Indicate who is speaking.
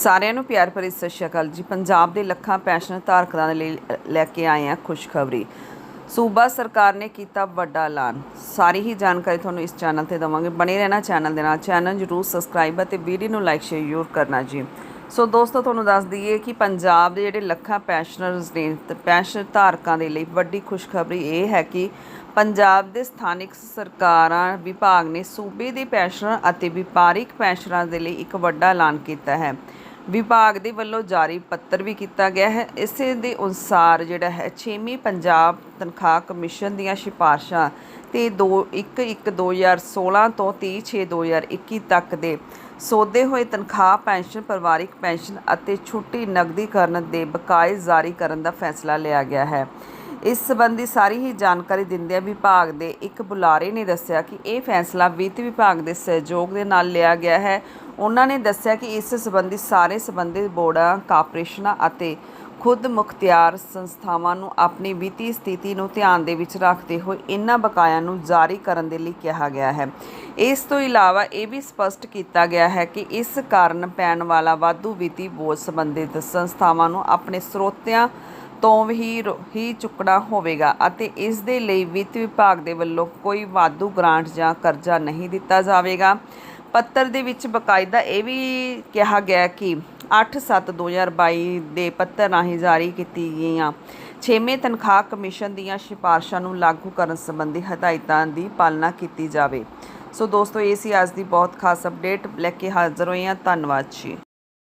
Speaker 1: ਸਾਰਿਆਂ ਨੂੰ ਪਿਆਰ ਭਰੀ ਸਤਿ ਸ਼੍ਰੀ ਅਕਾਲ ਜੀ। ਪੰਜਾਬ ਦੇ ਲੱਖਾਂ ਪੈਨਸ਼ਨ ਧਾਰਕਾਂ ਦੇ ਲਈ ਲੈ ਕੇ ਆਏ ਹਾਂ ਖੁਸ਼ਖਬਰੀ। ਸੂਬਾ ਸਰਕਾਰ ਨੇ ਕੀਤਾ ਵੱਡਾ ਐਲਾਨ। ਸਾਰੀ ਹੀ ਜਾਣਕਾਰੀ ਤੁਹਾਨੂੰ ਇਸ ਚੈਨਲ ਤੇ ਦਵਾਂਗੇ। ਬਣੇ ਰਹਿਣਾ ਚੈਨਲ ਦੇ ਨਾਲ। ਚੈਨਲ ਜਰੂਰ ਸਬਸਕ੍ਰਾਈਬ ਅਤੇ ਵੀਡੀਓ ਨੂੰ ਲਾਈਕ, ਸ਼ੇਅਰ ਜ਼ਰੂਰ ਕਰਨਾ ਜੀ। ਸੋ ਦੋਸਤੋ, ਤੁਹਾਨੂੰ ਦੱਸ ਦਈਏ ਕਿ ਪੰਜਾਬ ਦੇ ਜਿਹੜੇ ਲੱਖਾਂ ਪੈਨਸ਼ਨਰਸ ਨੇ, ਤੇ ਪੈਨਸ਼ਨ ਧਾਰਕਾਂ ਦੇ ਲਈ ਵੱਡੀ ਖੁਸ਼ਖਬਰੀ ਇਹ ਹੈ ਕਿ ਪੰਜਾਬ ਦੇ ਸਥਾਨਕ ਸਰਕਾਰਾਂ ਵਿਭਾਗ ਨੇ ਸੂਬੇ ਦੇ ਪੈਨਸ਼ਨਰ ਅਤੇ ਵਪਾਰਿਕ ਪੈਨਸ਼ਨਰਾਂ ਦੇ ਲਈ ਇੱਕ ਵੱਡਾ ਐਲਾਨ ਕੀਤਾ ਹੈ। ਵਿਭਾਗ ਦੇ ਵੱਲੋਂ ਜਾਰੀ ਪੱਤਰ ਵੀ ਕੀਤਾ ਗਿਆ ਹੈ। ਇਸੇ ਦੇ ਅਨੁਸਾਰ ਜਿਹੜਾ ਹੈ 6ਵੀਂ ਪੰਜਾਬ ਤਨਖਾਹ ਕਮਿਸ਼ਨ ਦੀਆਂ ਸਿਫਾਰਸ਼ਾਂ ਤੇ 2 1 1 2016 ਤੋਂ 30 6 2021 ਤੱਕ ਦੇ ਸੋਧੇ ਹੋਏ ਤਨਖਾਹ, ਪੈਨਸ਼ਨ, ਪਰਿਵਾਰਿਕ ਪੈਨਸ਼ਨ ਅਤੇ ਛੁੱਟੀ ਨਗਦੀਕਰਨ ਦੇ ਬਕਾਏ ਜਾਰੀ ਕਰਨ ਦਾ ਫੈਸਲਾ ਲਿਆ ਗਿਆ ਹੈ। ਇਸ ਸੰਬੰਧੀ ਸਾਰੀ ਹੀ ਜਾਣਕਾਰੀ ਦਿੰਦਿਆਂ ਵਿਭਾਗ ਦੇ ਇੱਕ ਬੁਲਾਰੇ ਨੇ ਦੱਸਿਆ ਕਿ ਇਹ ਫੈਸਲਾ ਵਿੱਤ ਵਿਭਾਗ ਦੇ ਸਹਿਯੋਗ ਦੇ ਨਾਲ ਲਿਆ ਗਿਆ ਹੈ। ਉਹਨਾਂ ਨੇ ਦੱਸਿਆ ਕਿ ਇਸ ਸੰਬੰਧੀ ਸਾਰੇ ਸੰਬੰਧਿਤ ਬੋਰਡਾਂ, ਕਾਰਪੋਰੇਸ਼ਨਾਂ ਅਤੇ ਖੁਦ ਮੁਖਤਿਆਰ ਸੰਸਥਾਵਾਂ ਨੂੰ ਆਪਣੀ ਵਿੱਤੀ ਸਥਿਤੀ ਨੂੰ ਧਿਆਨ ਦੇ ਵਿੱਚ ਰੱਖਦੇ ਹੋਏ ਇਨ੍ਹਾਂ ਬਕਾਇਆਂ ਨੂੰ ਜਾਰੀ ਕਰਨ ਦੇ ਲਈ ਕਿਹਾ ਗਿਆ ਹੈ। ਇਸ ਤੋਂ ਇਲਾਵਾ ਇਹ ਵੀ ਸਪਸ਼ਟ ਕੀਤਾ ਗਿਆ ਹੈ ਕਿ ਇਸ ਕਾਰਨ ਪੈਣ ਵਾਲਾ ਵਾਧੂ ਵਿੱਤੀ ਬੋਝ ਸੰਬੰਧਿਤ ਸੰਸਥਾਵਾਂ ਨੂੰ ਆਪਣੇ ਸਰੋਤਿਆਂ ਤੋਂ ਹੀ ਰੋ- ਹੀ ਚੁੱਕਣਾ ਹੋਵੇਗਾ ਅਤੇ ਇਸ ਦੇ ਲਈ ਵਿੱਤ ਵਿਭਾਗ ਦੇ ਵੱਲੋਂ ਕੋਈ ਵਾਧੂ ਗ੍ਰਾਂਟ ਜਾਂ ਕਰਜ਼ਾ ਨਹੀਂ ਦਿੱਤਾ ਜਾਵੇਗਾ। ਪੱਤਰ ਦੇ ਵਿੱਚ ਬਕਾਇਦਾ ਇਹ ਵੀ ਕਿਹਾ ਗਿਆ ਕਿ 8/7/2022 ਦੇ ਪੱਤਰ ਰਾਹੀਂ ਜਾਰੀ ਕੀਤੀ ਗਈਆਂ ਛੇਵੇਂ ਤਨਖਾਹ ਕਮਿਸ਼ਨ ਦੀਆਂ ਸਿਫਾਰਸ਼ਾਂ ਨੂੰ ਲਾਗੂ ਕਰਨ ਸੰਬੰਧੀ ਹਦਾਇਤਾਂ ਦੀ ਪਾਲਣਾ ਕੀਤੀ ਜਾਵੇ। ਸੋ ਦੋਸਤੋ, ਇਹ ਸੀ ਅੱਜ ਦੀ ਬਹੁਤ ਖਾਸ ਅਪਡੇਟ। ਲੈ ਕੇ ਹਾਜ਼ਰ ਹੋਏ ਹਾਂ। ਧੰਨਵਾਦ ਜੀ।